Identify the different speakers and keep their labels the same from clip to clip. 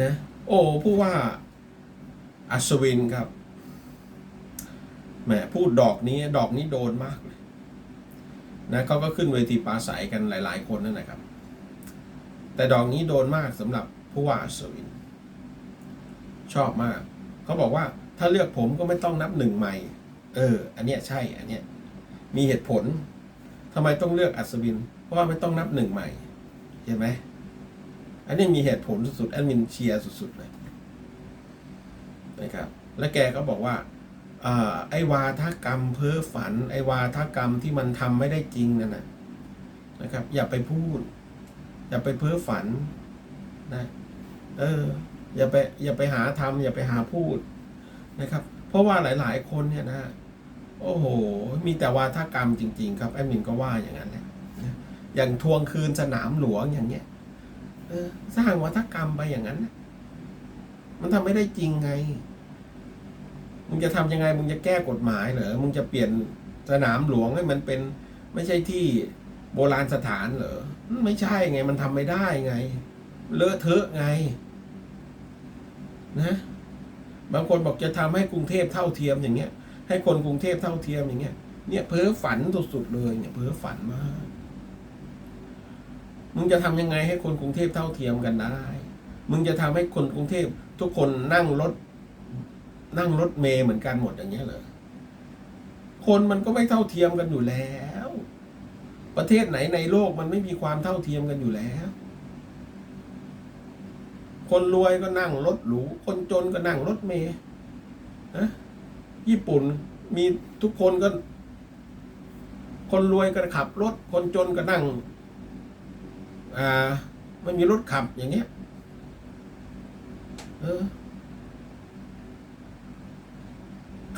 Speaker 1: นะ โอ้ผู้ว่าอัศวินครับแหมพูดดอกนี้ดอกนี้โดนมากเลยนะเขาก็ขึ้นเวทีปราศัยกันหลาย ๆ คนนั่นแหละครับ แต่ดอกนี้โดนมากสำหรับผู้ว่าอัศวิน ชอบมากเขาบอกว่าถ้าเลือกผมก็ไม่ต้องนับหนึ่งใหม่ เออ อันเนี้ยใช่ อันเนี้ยมีเหตุผลทำไมต้องเลือกอัศวิน เพราะว่าไม่ต้องนับหนึ่งใหม่ เห็นไหม อันนี้มีเหตุผลสุดๆแอดมินเชียร์สุดๆเลยนะครับ และแกก็บอกว่าอไอ้วาทกรรมเพ้อฝัน ไอ้วาทกรรมที่มันทำไม่ได้จริงนั่นนะนะครับ อย่าไปพูด อย่าไปเพ้อฝันนะเออ อย่าไป อย่าไปหาทำอย่าไปหาพูดนะครับ เพราะว่าหลาย ๆ คนเนี่ยนะโอ้โห มีแต่วาทกรรมจริง ๆ ครับแอดมินก็ว่าอย่างนั้นแหละนะอย่างทวงคืนสนามหลวงอย่างเงี้ย ออ สร้างวัฒกรรมไปอย่างนั้นนะมันทำไม่ได้จริงไง มึงจะทำยังไง มึงจะแก้กฎหมายเหรอ มึงจะเปลี่ยนสนามหลวงให้มันเป็น ไม่ใช่ที่โบราณสถานเหรอ ไม่ใช่ไง มันทำไม่ได้ไง เลอะเทอะไง นะ บางคนบอกจะทำให้กรุงเทพเท่าเทียมอย่างเงี้ย ให้คนกรุงเทพเท่าเทียมอย่างเงี้ย เนี่ยเพ้อฝันสุดๆเลย เนี่ยเพ้อฝันมาก มึงจะทำยังไงให้คนกรุงเทพเท่าเทียมกันได้ มึงจะทำให้คนกรุงเทพทุกคนนั่งรถ นั่งรถเมย์เหมือนกันหมดอย่างเงี้ยเหรอคนมันก็ไม่เท่าเทียมกันอยู่แล้ว ประเทศไหนในโลกมันไม่มีความเท่าเทียมกันอยู่แล้ว คนรวยก็นั่งรถหรู คนจนก็นั่งรถเมย์นะญี่ปุ่นมีทุกคนก็ คนรวยก็ขับรถ คนจนก็นั่ง อ่าไม่มีรถขับอย่างเงี้ย เออ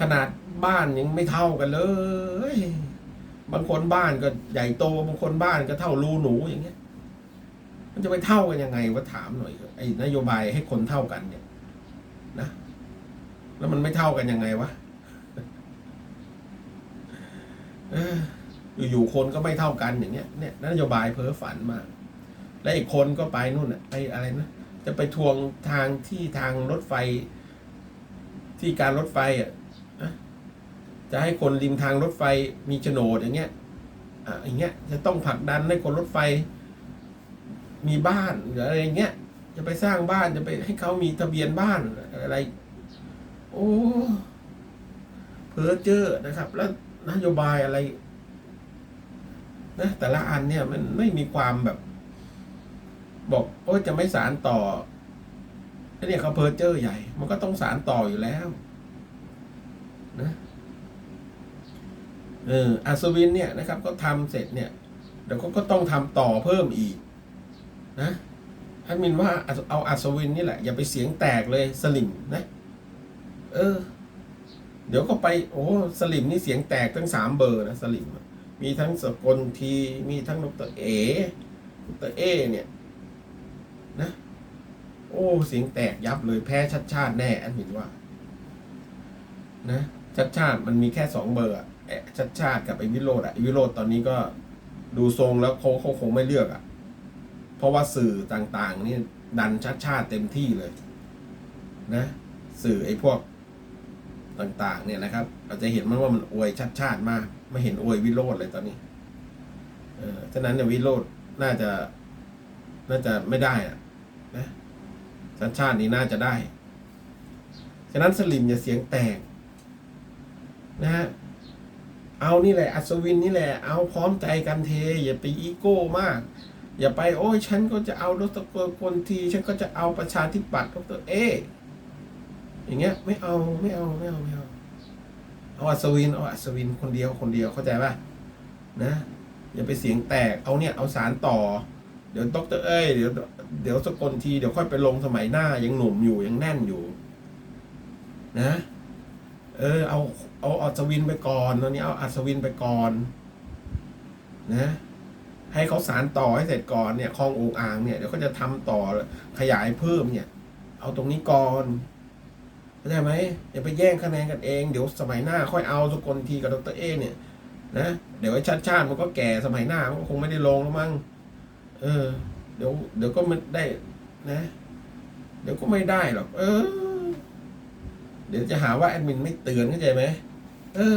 Speaker 1: ขนาดบ้านยังไม่เท่ากันเลย บางคนบ้านก็ใหญ่โต บางคนบ้านก็เท่ารูหนูอย่างเงี้ย มันจะไปเท่ากันยังไงวะถามหน่อยไอ้นโยบายให้คนเท่ากันเนี่ยนะแล้วมันไม่เท่ากันยังไงวะอออยู่ๆคนก็ไม่เท่ากันอย่างเงี้ยเนี่ยนโยบายเพ้อฝันมาก และอีกคนก็ไปนู่นน่ะไปอะไรนะจะไปทวงทางที่ทางรถไฟ ที่การรถไฟอะนะจะให้คนริมทางรถไฟมีโฉนดอย่างเงี้ยอะอย่างเงี้ย จะต้องผลักดันให้คนรถไฟ มีบ้านหรืออะไรเงี้ยจะไปสร้างบ้านจะไปให้เขามีทะเบียนบ้านอะไร โอ้เพ้อเจ้อนะครับ แล้วนโยบายอะไรนะแต่ละอันเนี่ยมันไม่มีความแบบ บอกโอ้จะไม่สารต่อไอ้เนี่ยเขาเพอเจอร์ใหญ่ มันก็ต้องสารต่ออยู่แล้ว นะเอออัศวินเนี่ยนะครับ ก็ทำเสร็จเนี่ยเดี๋ยวก็ก็ต้องทำต่อเพิ่มอีก นะท่านมินว่าเอาอัศวินนี่แหละ อย่าไปเสียงแตกเลยสลิมนะ เออ เดี๋ยวก็ไป โอ้สลิมนี่เสียงแตกทั้งสามเบอร์นะสลิมมีทั้งสกลที มีทั้งดรเอดรเอ เนี่ย นะ โอ้เสียงแตกยับเลยแพ้ชัดชาติแน่อันเห็นว่า นะชัดชาติมันมีแค่สองเบอร์อะแอชัดชาติกับไอวิโรดอะไอวิโรดตอนนี้ก็ดูทรงแล้วเขาเขาคงไม่เลือกอะเพราะว่าสื่อต่างๆ นี่ดันชัดชาติเต็มที่เลย นะ สื่อไอพวกต่างๆ เนี่ยนะครับ เราจะเห็นมันว่ามันอวยชัดชาติมาก ไม่เห็นอวยวิโรดเลยตอนนี้ เออฉะนั้นเนี่ยวิโรดน่าจะ น่าจะไม่ได้อะ นะชัดชาตินี้น่าจะได้ ฉะนั้นสลิมอย่าเสียงแตก นะฮะ เอานี่แหละ อัศวินนี่แหละ เอาพร้อมใจกันเท อย่าไปอีโก้มาก อย่าไปโอ้ยฉันก็จะเอาดรคนที ฉันก็จะเอาประชาธิปัตย์ดรเอ อย่างเงี้ย ไม่เอาไม่เอาไม่เอาไม่เอา เอาอัศวินเอาอัศวินคนเดียวคนเดียวเข้าใจป่ะนะ อย่าไปเสียงแตก เอาเนี่ยเอาสารต่อ เดี๋ยวดรเอ้ยเดี๋ยวเดี๋ยวสกลทีเดี๋ยวค่อยไปลงสมัยหน้ายังหนุ่มอยู่ยังแน่นอยู่ นะ เออ เอาเอาอัศวินไปก่อนตอนนี้เอาอัศวินไปก่อน นะ ให้เขาสารต่อให้เสร็จก่อนเนี่ยคลององอ่างเนี่ยเดี๋ยวเขาจะทำต่อขยายเพิ่มเนี่ย เอาตรงนี้ก่อนเข้าใจไหมอย่าไปแย่งคะแนนกันเองเดี๋ยวสมัยหน้า ค่อยเอาสกลทีกับดรเอเนี่ยนะเดี๋ยวไอ้ชาติชาติมันก็แก่สมัยหน้ามันก็คงไม่ได้ลงแล้วมั้ง เออ เดี๋ยว เดี๋ยวก็มันได้นะ เดี๋ยวก็ไม่ได้หรอก เออ เดี๋ยวจะหาว่าแอดมินไม่เตือนเข้าใจไหมเออ